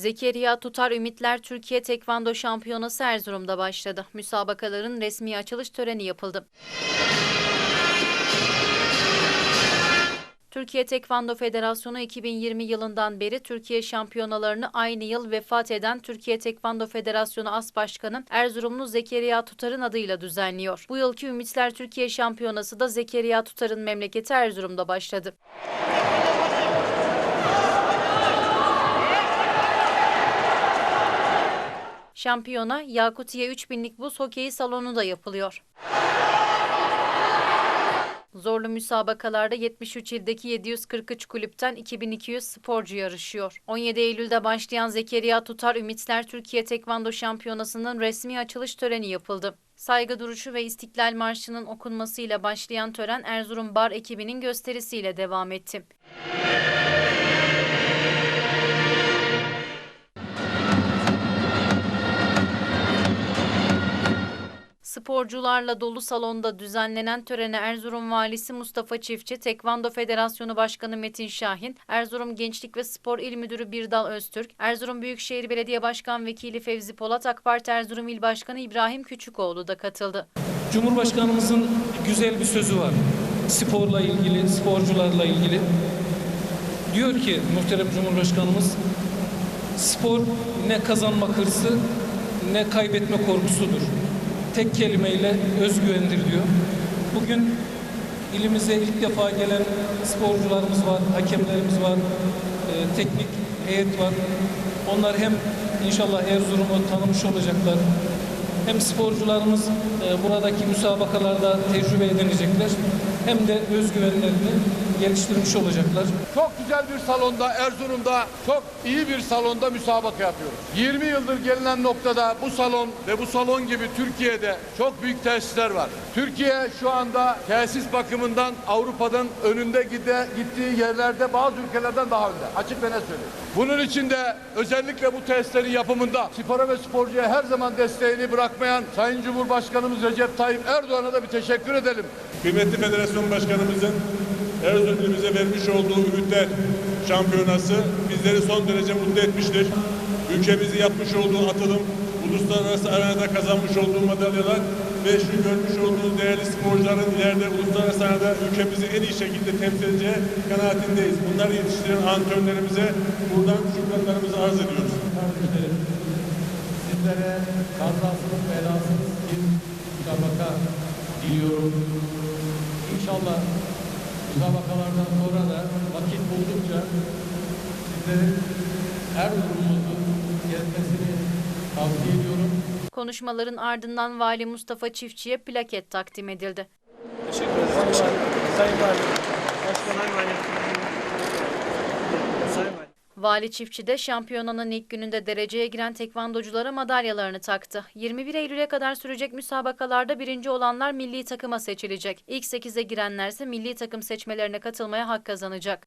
Zekeriya Tutar Ümitler Türkiye Tekvando Şampiyonası Erzurum'da başladı. Müsabakaların resmi açılış töreni yapıldı. Türkiye Tekvando Federasyonu 2020 yılından beri Türkiye şampiyonalarını aynı yıl vefat eden Türkiye Tekvando Federasyonu As Başkanı Erzurumlu Zekeriya Tutar'ın adıyla düzenliyor. Bu yılki Ümitler Türkiye Şampiyonası da Zekeriya Tutar'ın memleketi Erzurum'da başladı. Şampiyona Yakutiye 3000'lik buz hokeyi salonunda yapılıyor. Zorlu müsabakalarda 73 ildeki 743 kulüpten 2200 sporcu yarışıyor. 17 Eylül'de başlayan Zekeriya Tutar Ümitler Türkiye Tekvando Şampiyonası'nın resmi açılış töreni yapıldı. Saygı duruşu ve İstiklal Marşı'nın okunmasıyla başlayan tören Erzurum Bar ekibinin gösterisiyle devam etti. Sporcularla dolu salonda düzenlenen törene Erzurum Valisi Mustafa Çiftçi, Tekvando Federasyonu Başkanı Metin Şahin, Erzurum Gençlik ve Spor İl Müdürü Birdal Öztürk, Erzurum Büyükşehir Belediye Başkan Vekili Fevzi Polat, AK Parti Erzurum İl Başkanı İbrahim Küçükoğlu da katıldı. Cumhurbaşkanımızın güzel bir sözü var. Sporla ilgili, sporcularla ilgili. Diyor ki muhterem Cumhurbaşkanımız, spor ne kazanma hırsı ne kaybetme korkusudur. Tek kelimeyle özgüvendir diyor. Bugün ilimize ilk defa gelen sporcularımız var, hakemlerimiz var, e, teknik heyet var. Onlar hem inşallah Erzurum'u tanımış olacaklar, hem sporcularımız e, buradaki müsabakalarda tecrübe edinecekler hem de özgüvenlerini geliştirmiş olacaklar. Çok güzel bir salonda Erzurum'da çok iyi bir salonda müsabaka yapıyoruz. 20 yıldır gelinen noktada bu salon ve bu salon gibi Türkiye'de çok büyük tesisler var. Türkiye şu anda tesis bakımından Avrupa'nın önünde gide, gittiği yerlerde bazı ülkelerden daha önde. Açık ve net söyleyeyim. Bunun için de özellikle bu tesislerin yapımında spora ve sporcuya her zaman desteğini bırakmayan Sayın Cumhurbaşkanımız Recep Tayyip Erdoğan'a da bir teşekkür edelim. Kıymetli Federasyon Başkanımızın Erzurum ilimize vermiş olduğu Ümitler Şampiyonası bizleri son derece mutlu etmiştir. Ülkemizi yapmış olduğu atılım, uluslararası arenada kazanmış olduğu madalyalar ve şu görmüş olduğunuz değerli sporcuların ileride uluslararası arenada ülkemizi en iyi şekilde temsil edeceği kanaatindeyiz. Bunları yetiştiren antrenörlerimize buradan şükranlarımızı arz ediyoruz. Sizlere kazasız belasız bir müsabaka diliyorum. İnşallah müsabakalardan sonra da vakit buldukça sizlerin Erzurum'umuzu gezmesini tavsiye ediyorum. Konuşmaların ardından Vali Mustafa Çiftçi'ye plaket takdim edildi. Teşekkür ederiz. Sayın Valim. Başkanım Valim. Sayın Valim. Vali Çiftçi de şampiyonanın ilk gününde dereceye giren tekvandoculara madalyalarını taktı. 21 Eylül'e kadar sürecek müsabakalarda birinci olanlar milli takıma seçilecek. İlk 8'e girenlerse milli takım seçmelerine katılmaya hak kazanacak.